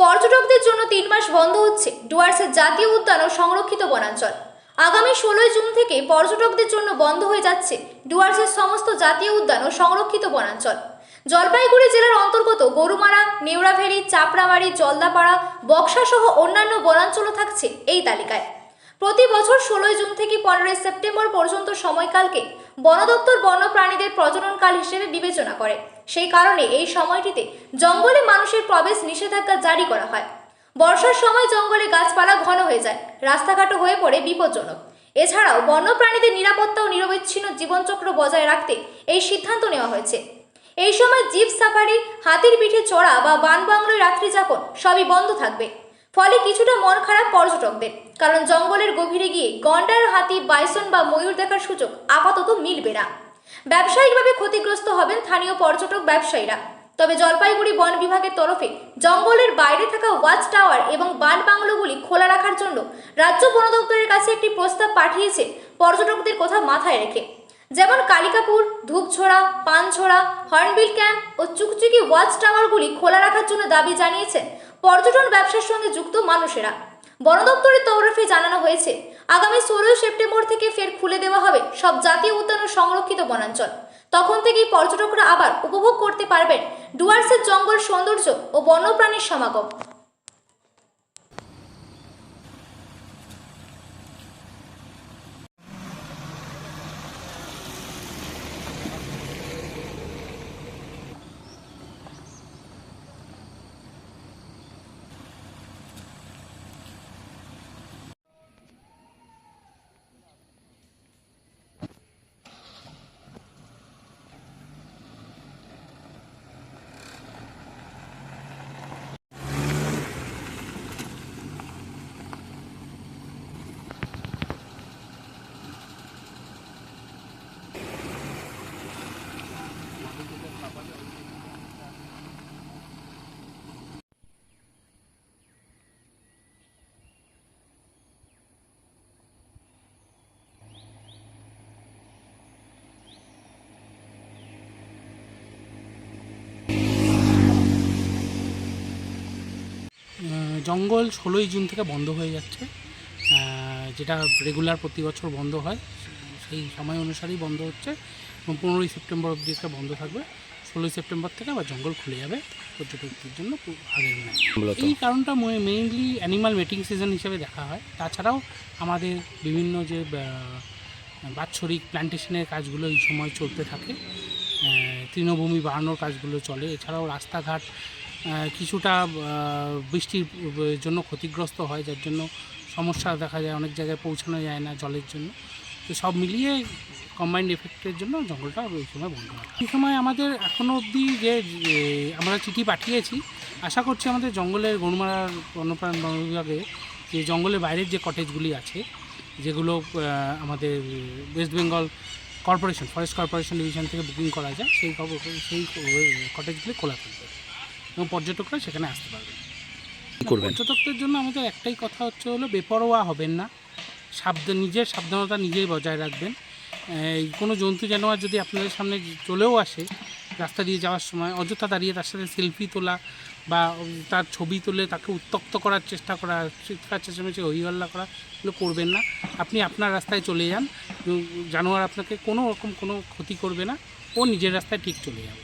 পর্যটকদের জন্য তিন মাস বন্ধ হচ্ছে ডুয়ার্সের জাতীয় উদ্যান ও সংরক্ষিত বনাঞ্চল। আগামী ষোলোই জুন থেকে পর্যটকদের জন্য বন্ধ হয়ে যাচ্ছে ডুয়ার্সের সমস্ত জাতীয় উদ্যান ও সংরক্ষিত বনাঞ্চল। জলপাইগুড়ি জেলার অন্তর্গত গরুমারা নেউরাভেলি চাপড়াবাড়ি, জলদাপাড়া বক্সা সহ অন্যান্য বনাঞ্চলও থাকছে এই তালিকায়। প্রতি বছর ষোলোই জুন থেকে পনেরোই সেপ্টেম্বর পর্যন্ত সময়কালকে বন দপ্তর বন্যপ্রাণীদের প্রজননকাল হিসেবে বিবেচনা করে। সেই কারণে এই সময়টিতে জঙ্গলে মানুষের প্রবেশ নিষেধাজ্ঞা জারি করা হয়। বর্ষার সময় জঙ্গলে গাছপালা ঘন হয়ে যায়, রাস্তাঘাটও হয়ে পড়ে বিপজ্জনক। এছাড়াও বন্যপ্রাণীদের নিরাপত্তা ও নিরবিচ্ছিন্ন জীবনচক্র বজায় রাখতে এই সিদ্ধান্ত নেওয়া হয়েছে। এই সময় জিপ সাফারি, হাতির পিঠে চড়া বা বানবাংলোয় রাত্রি যাপন সবই বন্ধ থাকবে। ফলে কিছুটা মন খারাপ পর্যটকদের, কারণ জঙ্গলের গভীরে গিয়ে গন্ডার, হাতি, বাইসন বা ময়ূর দেখার সুযোগ আপাতত মিলবে না। ব্যবসায়িকভাবে ক্ষতিগ্রস্ত হবেন স্থানীয় পর্যটক ব্যবসায়ীরা। তবে জলপাইগুড়ি বন বিভাগের তরফে জঙ্গলের বাইরে থাকা ওয়াচ টাওয়ার এবং বান বাংলোগুলি খোলা রাখার জন্য রাজ্য বন দপ্তরের কাছে একটি প্রস্তাব পাঠিয়েছে পর্যটকদের কথা মাথায় রেখে। যেমন কালিকাপুর ধূপছড়া পানছড়া হর্নবিল ক্যাম্প ও চুকচুকি ওয়াচ টাওয়ারগুলি খোলা রাখার জন্য দাবি জানিয়েছেন পর্যটন ব্যবসার সঙ্গে যুক্ত মানুষেরা। বন দপ্তরের তরফে জানানো হয়েছে, আগামী ষোলোই সেপ্টেম্বর থেকে ফের খুলে দেওয়া হবে সব জাতীয় উদ্যান ও সংরক্ষিত বনাঞ্চল। তখন থেকেই পর্যটকরা আবার উপভোগ করতে পারবেন ডুয়ার্সের জঙ্গল সৌন্দর্য ও বন্যপ্রাণীর সমাগম। জঙ্গল ষোলোই জুন থেকে বন্ধ হয়ে যাচ্ছে যেটা রেগুলার প্রতি বছর বন্ধ হয় সেই সময় অনুসারেই বন্ধ হচ্ছে এবং পনেরোই সেপ্টেম্বর অবধি এটা বন্ধ থাকবে। ষোলোই সেপ্টেম্বর থেকে আবার জঙ্গল খুলে যাবে পর্যটকদের জন্য আগের মূলত। এই কারণটা মেইনলি অ্যানিমাল মেটিং সিজন হিসেবে দেখা হয়। তাছাড়াও আমাদের বিভিন্ন যে বাৎসরিক প্ল্যান্টেশনের কাজগুলো এই সময় চলতে থাকে তৃণভূমি বাড়ানোর কাজগুলো চলে। এছাড়াও রাস্তাঘাট কিছুটা বৃষ্টির জন্য ক্ষতিগ্রস্ত হয়, যার জন্য সমস্যা দেখা যায়, অনেক জায়গায় পৌঁছানো যায় না জলের জন্য। তো সব মিলিয়ে কম্বাইন্ড এফেক্টের জন্য জঙ্গলটা ওই সময় বন্ধ হয় এই সময় আমাদের এখনও অবধি যে আমরা চিঠি পাঠিয়েছি, আশা করছি আমাদের জঙ্গলের গরুমারার বন্যপ্রাণ বন বিভাগে যে জঙ্গলের বাইরের যে কটেজগুলি আছে, যেগুলো আমাদের West Bengal corporation forest corporation division থেকে বুকিং করা যায়, সেই সেই কটেজগুলি খোলা থাকবে। এবং পর্যটকরা সেখানে আসতে পারবে কি করবেন? পর্যটকদের জন্য আমাদের একটাই কথা হচ্ছে হলো বেপরোয়া হবেন না। সাবধান নিজের সাবধানতা নিজেই বজায় রাখবেন। কোনো জন্তু জানোয়ার যদি আপনাদের সামনে চলেও আসে রাস্তা দিয়ে যাওয়ার সময় অযথা দাঁড়িয়ে তার সাথে সেলফি তোলা বা তার ছবি তুলে তাকে উত্তক্ত করার চেষ্টা করা চিৎকার চেঁচামেচি হইহল্লা করা এগুলো করবেন না। আপনি আপনার রাস্তায় চলে যান। জানোয়ার আপনাকে কোনো রকম কোনো ক্ষতি করবে না। ও নিজের রাস্তায় ঠিক চলে যাবে।